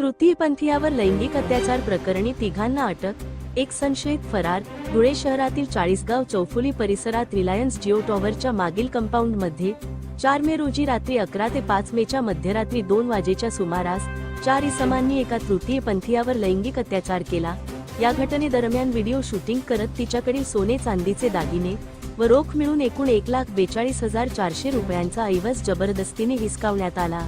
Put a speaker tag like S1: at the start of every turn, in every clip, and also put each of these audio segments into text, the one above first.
S1: तृतीयपंथीयावर लैंगिक अत्याचार प्रकरणी तिघांना अटक एक संशयित फरार धुळे शहरातील चाळीसगाव चौफुली परिसरात रिलायन्स जिओ टॉवरच्या मागील कंपाऊंडमध्ये चार मे रोजी रात्री अकरा ते पाच मेच्या मध्यरात्री दोन वाजेच्या सुमारास चार इसमांनी एका तृतीयपंथीयावर लैंगिक अत्याचार केला. या घटनेदरम्यान व्हिडिओ शूटिंग करत तिच्याकडील सोने चांदीचे दागिने व रोख मिळून एकूण एक लाख बेचाळीस हजार चारशे रुपयांचा ऐवज जबरदस्तीने हिसकावण्यात आला.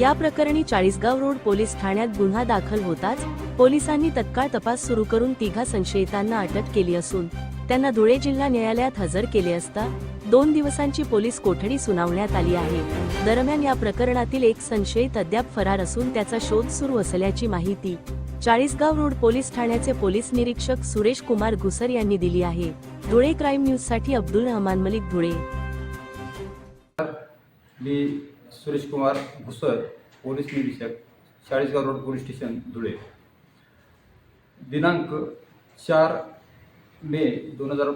S1: या प्रकरणी चाळीसगाव रोड पोलीस ठाण्यात गुन्हा दाखल होताच पोलिसांनी तत्काळ तपास सुरू करून तिघा संशयितांना अटक केली असून त्यांना धुळे जिल्हा न्यायालयात हजर केले असता दोन दिवसांची पोलीस कोठडी सुनावण्यात आली आहे. दरम्यान या प्रकरणातील एक संशयित अद्याप फरार असून त्याचा शोध सुरू असल्याची माहिती चाळीसगाव रोड पोलीस ठाण्याचे पोलीस निरीक्षक सुरेश कुमार घुसर यांनी दिली आहे. धुळे क्राईम न्यूजसाठी अब्दुल रहमान मलिक धुळे.
S2: मी सुरेश कुमार पोलीस निरीक्षक Chalisgaon road police station Dhule. दिनांक चार मे दोन हजार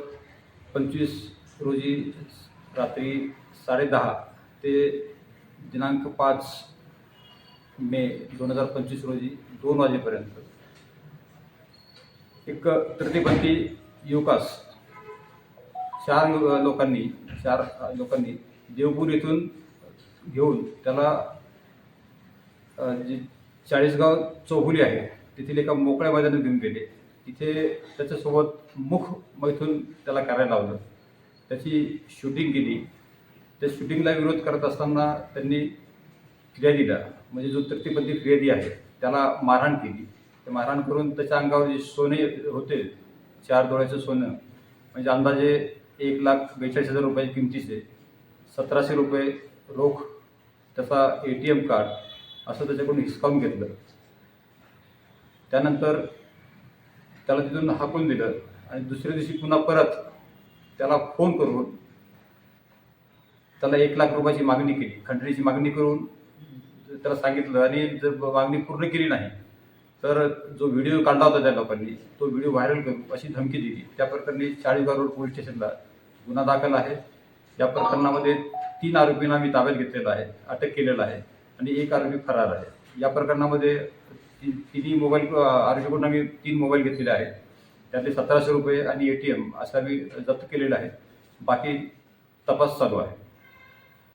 S2: पंचवीस रोजी रात्री साडेदहा ते दिनांक पाच मे दोन हजार पंचवीस रोजी दोन वाजेपर्यंत. एक तृतीयपंथी युवकास चार लोकांनी चार लोकांनी देवपूर येथून घेऊन त्याला जी चाळीसगाव चौहुली आहे तेथील एका मोकळ्या मैदानात घेऊन गेले. तिथे त्याच्यासोबत मुख मैथून त्याला करायला लावलं. त्याची शूटिंग केली. त्या शूटिंगला विरोध करत असताना त्यांनी फिर्यादीला म्हणजे जो तृतीयपंथी फिर्यादी आहे त्याला मारहाण केली. ते मारहाण करून त्याच्या अंगावर जे सोने होते चार डोळ्याचं सोनं म्हणजे अंदाजे एक लाख बेचाळीस हजार रुपये किमतीचे सतराशे रुपये रोख त्याचा ए टी एम कार्ड असं त्याच्याकडून हिसकावून घेतलं. त्यानंतर त्याला तिथून हाकून दिलं आणि दुसऱ्या दिवशी पुन्हा परत त्याला फोन करून त्याला एक लाख रुपयाची मागणी केली. खंडणीची मागणी करून त्याला सांगितलं आणि जर मागणी पूर्ण केली नाही तर जो व्हिडिओ काढला होता त्या लोकांनी तो व्हिडिओ व्हायरल करू अशी धमकी दिली. त्या प्रकरणी चाळीसगाव रोड पोलीस स्टेशनला गुन्हा दाखल आहे. या प्रकरणामध्ये तीन आरोपींना मी ताब्यात घेतलेला आहे अटक केलेला आहे आणि एक आरोपी फरार आहे. या प्रकरणामध्ये ती तिन्ही मोबाईल आरोपीकडून आम्ही तीन मोबाईल घेतलेले आहेत. त्यातले सतराशे रुपये आणि ए टी एम असा मी जप्त केलेलं आहे. बाकी तपास चालू आहे.